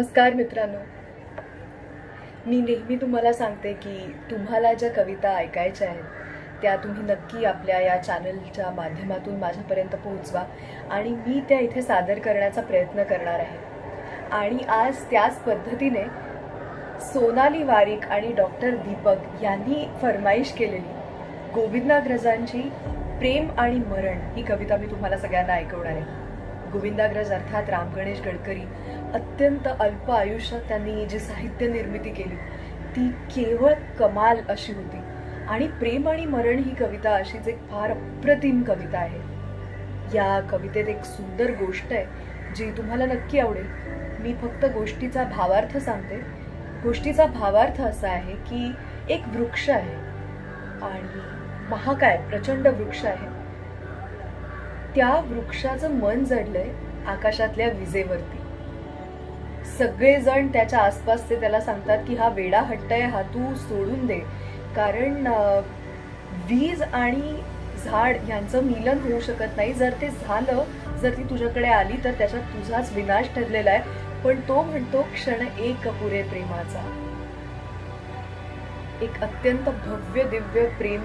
नमस्कार मित्रांनो. मी नेहमी तुम्हाला सांगते की तुम्हाला ज्या कविता ऐकायच्या आहेत त्या तुम्ही नक्की आपल्या या चॅनलच्या माध्यमातून माझ्यापर्यंत पोहोचवा आणि मी त्या इथे सादर करण्याचा प्रयत्न करणार आहे. आणि आज त्याच पद्धतीने सोनाली वारिक आणि डॉक्टर दीपक यांनी फरमाईश केलेली गोविंदाग्रजांची प्रेम आणि मरण ही कविता मी तुम्हाला सगळ्यांना ऐकवणार आहे. गोविंदाग्रज अर्थात राम गणेश गडकरी अत्यंत अल्प आयुष्यात त्यांनी जी साहित्य निर्मिती केली ती केवळ कमाल अशी होती. आणि प्रेम आणि मरण ही कविता अशीच एक फार अप्रतिम कविता आहे. या कवितेत एक सुंदर गोष्ट आहे जी तुम्हाला नक्की आवडेल. मी फक्त गोष्टीचा भावार्थ सांगते. गोष्टीचा भावार्थ असा आहे की एक वृक्ष आहे. आणि महाकाय प्रचंड वृक्ष आहे. त्या वृक्षाचं मन जडलंय आकाशातल्या विजेवरती. सगळेजण त्याच्या आसपासचे त्याला सांगतात की हा वेडा हट्ट आहे हा तू सोडून दे. कारण वीज आणि झाड यांचं मिलन होऊ शकत नाही. जर ते झालं जर ती तुझ्याकडे आली तर त्याच्यात तुझाच विनाश ठरलेला आहे. पण तो म्हणतो क्षण एक पुरे प्रेमाचा. एक अत्यंत भव्य दिव्य प्रेम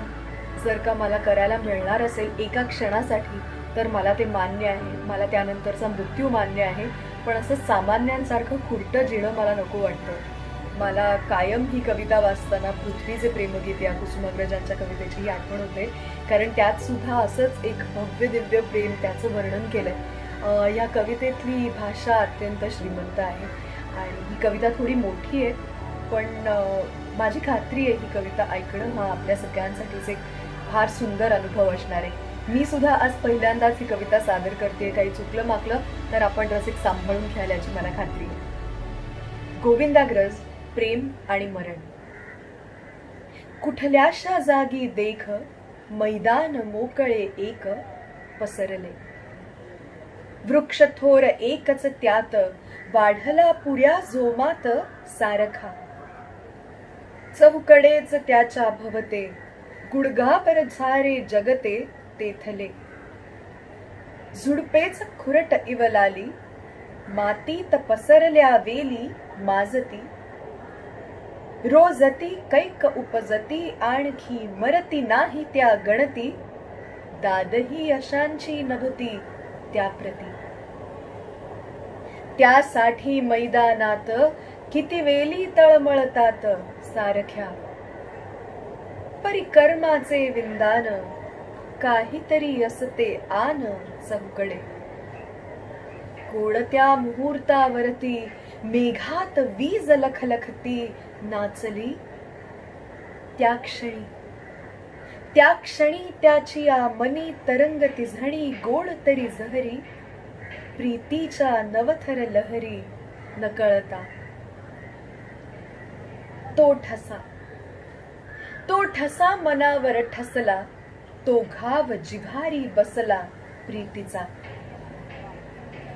जर का मला करायला मिळणार असेल एका क्षणासाठी तर मला ते मान्य आहे. मला त्यानंतरचा मृत्यू मान्य आहे. पण असं सामान्यांसारखं खुरटं जिणं मला नको वाटतं. मला कायम ही कविता वाचताना पृथ्वीचे प्रेमगीत या कुसुमाग्रजांच्या कवितेची ही आठवण होते. कारण त्यात सुद्धा असंच एक भव्य दिव्य प्रेम त्याचं वर्णन केलंय. आहे या कवितेतली भाषा अत्यंत श्रीमंत आहे. आणि ही कविता थोडी मोठी आहे. पण माझी खात्री आहे ही कविता ऐकणं हा आपल्या सगळ्यांसाठीच एक फार सुंदर अनुभव असणार आहे. मी सुद्धा आज पहिल्यांदाच ही कविता सादर करते काही चुकलं माकलं तर आपण रसिक सांभाळून घ्याल याची मला खात्री आहे. गोविंदाग्रज प्रेम आणि मरण. कुठल्याशा जागी देख मैदान मोकळे एक पसरले. वृक्ष थोर एकच त्यात वाढला पुऱ्या जोमात सारखा. चौकडेच त्याच्या भवते गुडघापर झारे जगते तेथले. झुडपेच खुरट इवलाली मातीत पसरल्या वेली माजती. रोजती कैक उपजती आणखी मरती नाही त्या गणती. दादही अशांची नभती त्याप्रती. त्यासाठी मैदानात किती वेली तळमळतात सारख्या. परिकर्माचे विंदान काहीतरी असते आन चौकडे कोणत्या मुहूर्तावरती मेघात वीज लखलखती नाचली. त्या क्षणी त्या क्षणी त्याची या मनी तरंग तिझणी गोड तरी जहरी. प्रीतीच्या नवथर लहरी नकळता. तो ठसा तो ठसा मनावर ठसला. तो घाव जिघारी बसला प्रीतीचा.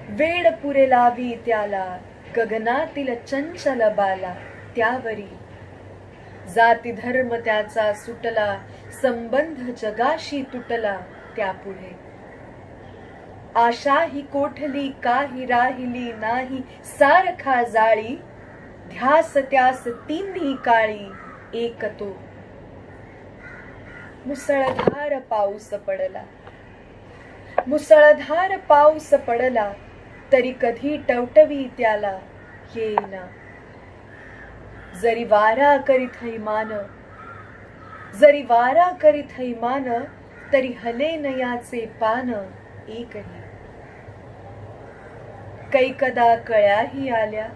वेड पुरे लावी त्याला गगनातील चंचल बाला त्यावरी. जाती धर्म त्याचा सुटला संबंध जगाशी तुटला त्यापुढे. आशा ही कोठली काही राहिली नाही सारखा जाळी. ध्यास त्यास तिन्ही काळी एक तो मुसळधार पाऊस पडला. मुसळधार पाऊस पडला तरी कधी टवटवी त्याला येईना. जरी वारा करीत मान जरी वारा करीत मान तरी हले नयाचे पान एकही. कैकदा कळ्याही आल्या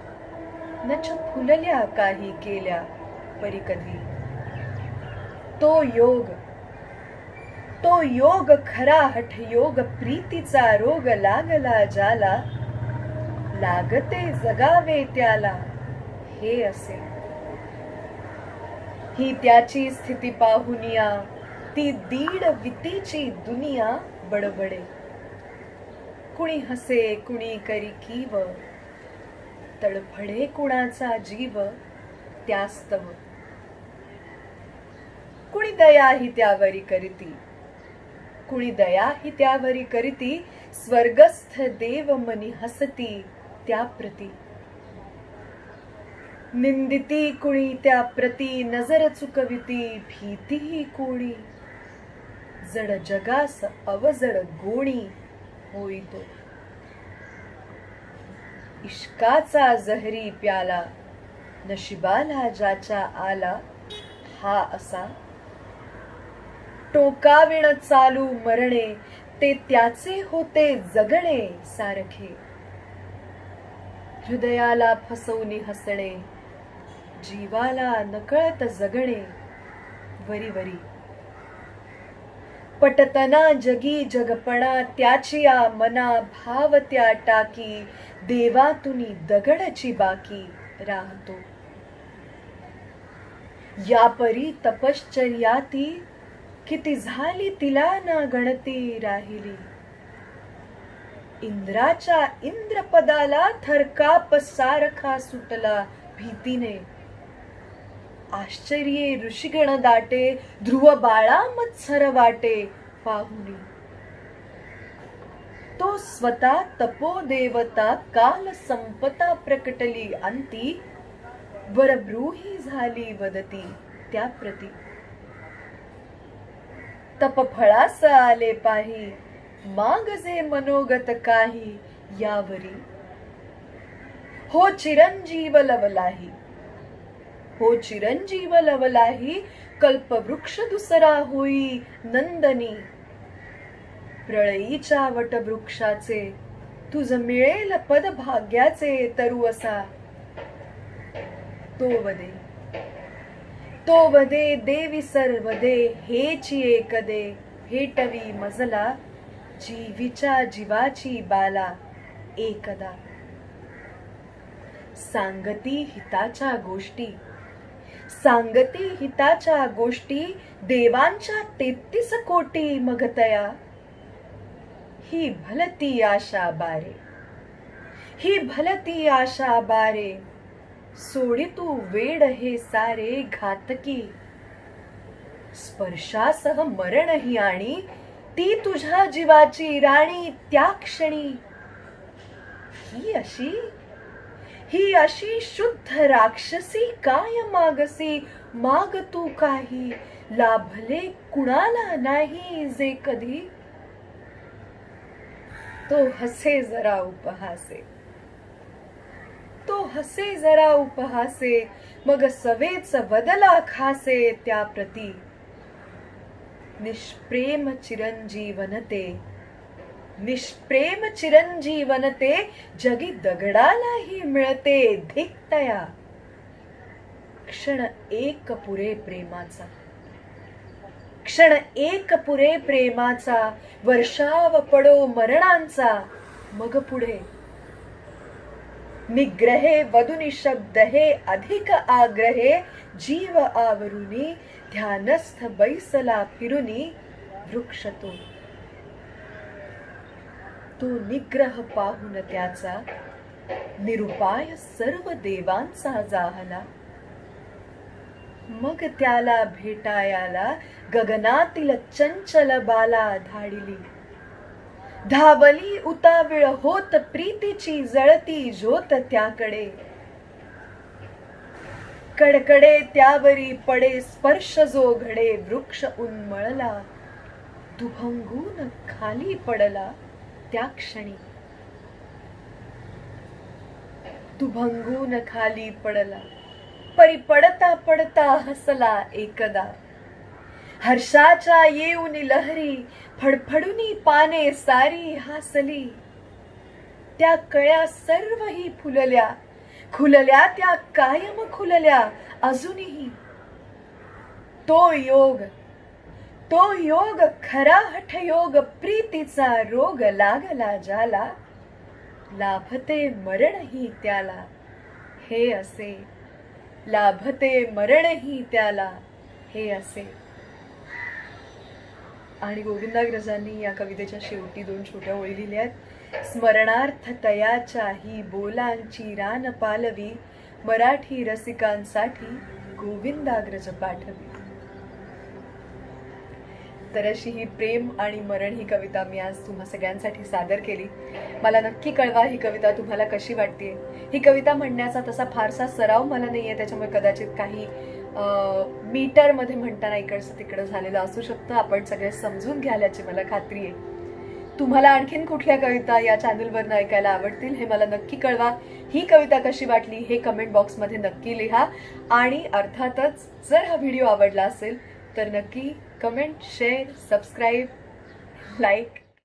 नच फुलल्या काही केल्या परी कधी. तो योग तो योग खरा हठ योग प्रीतीचा रोग लागला ज्याला लागते जगावे त्याला. हे असे. ही त्याची स्थिती पाहुनिया ती दीड वितीची दुनिया बडबडे. कुणी हसे कुणी करी कीव. तळफडे कुणाचा जीव. त्यास्तव. कुणी दया ही त्यावरी करीती. कुणी दया ही त्यावरी करीती स्वर्गस्थ देव मनी हसती त्या प्रती निंदिती कुणी त्या प्रती नजर चुकविती भीतीही कोणी. जड जगास अवजड गोणी होईतो इश्काचा जहरी प्याला नशिबाला ज्याच्या आला हा असा टोकाविण चालू मरणे ते त्याचे होते जगणे सारखे. हृदयाला फसवून हसणे जीवाला नकळत जगणे वरी वरी. पटतना जगी जगपणा त्याची आ मना भाव त्या टाकी देवातुनी दगडची बाकी राहतो. या परी तपश्चर्याती किती झाली तिला ना गणती राहिली. इंद्राच्या इंद्रपदाला थरकाप सारखा सुटला भीतीने. आश्चर्ये ऋषिगण दाटे ध्रुव बाळा मत्सर वाटे पाहुनी तो स्वतः तपो देवता काल संपता प्रकटली अंती वरब्रूही झाली वदती त्या प्रती तप फळास आले पाही. मागजे मनोगत काही यावरी. हो चिरंजीव लवलाही. हो चिरंजीव लवलाही कल्पवृक्ष दुसरा होई नंदनी. प्रळईच्या वटवृक्षाचे तुझ मिळेल पद भाग्याचे तरु असा तो वदे तो वदे देवी सर्वदे हेची एकदे भेटवी मजला जीवीच्या जीवाची बाला एकदा सांगती हिताच्या गोष्टी सांगती हिताच्या गोष्टी देवांच्या तेहतीस कोटी मगतया ही भलती आशा बारे ही भलती आशा बारे सोडी तू वेड हे सारे घातकी. स्पर्शासह मरण ही आणि ती तुझ्या जीवाची राणी त्या क्षणी. ही अशी ही अशी शुद्ध राक्षसी काय मागसी? माग तू काही लाभले कुणाला नाही जे कधी? तो हसे जरा उपहासे. तो हसे जरा उपहासे मग सवेच बदला खासे त्या प्रती निष्प्रेम चिरंजीवनते निष्प्रेम चिरंजीवनते जगी दगडालाही मिळते धिकतया. क्षण एक पुरे प्रेमाचा क्षण एक पुरे प्रेमाचा वर्षाव पडो मरणांचा मग पुढे निग्रहे वदुनी हे अधिक आग्रहे जीव आवरुनी ध्यानस्थ बैसला फिरुनी वृक्षतो। तो निग्रह पाहून त्याचा निरुपाय सर्व देवांचा जाहला। मग त्याला भेटायाला गगनातील चंचल बाला धाडिली। धावली उतावीळ होत प्रीतीची जळती ज्योत त्याकडे. कडकडे त्यावरी पडे स्पर्श जो घडे वृक्ष उन्मळला. दुभंगून खाली पडला त्या क्षणी. दुभंगून खाली पडला. परी पडता पडता हसला एकदा. हर्षाच्या येऊन लहरी फडफडुनी पाने सारी हासली. त्या कळ्या सर्वही फुलल्या खुलल्या त्या कायम खुलल्या अजूनही. तो योग तो योग खरा हठयोग प्रीतीचा रोग लागला ज्याला? लाभते मरणही त्याला हे असे. लाभते मरणही त्याला हे असे. आणि गोविंदाग्रजांनी या कवितेच्या शेवटी दोन छोट्या ओळी लिहिल्या आहेत. स्मरणार्थ तयाच्या ही बोलांची रान पालवी मराठी रसिकांसाठी गोविंदाग्रज पाठवी. तर अशी ही प्रेम आणि मरण ही कविता मी आज तुम्हा सगळ्यांसाठी सादर केली. मला नक्की कळवा ही कविता तुम्हाला कशी वाटते ही कविता म्हणण्याचा तसा फारसा सराव मला नाही आहे त्याच्यामुळे कदाचित काही मीटरमध्ये म्हणताना इकडचं तिकडं झालेलं असू शकतं. आपण सगळे समजून घ्याल याची मला खात्री आहे. तुम्हाला आणखीन कुठल्या कविता या चॅनलवरनं ऐकायला आवडतील हे मला नक्की कळवा. ही कविता कशी वाटली हे कमेंट बॉक्समध्ये नक्की लिहा. आणि अर्थातच जर हा व्हिडिओ आवडला असेल तर नक्की कमेंट शेअर सबस्क्राईब लाईक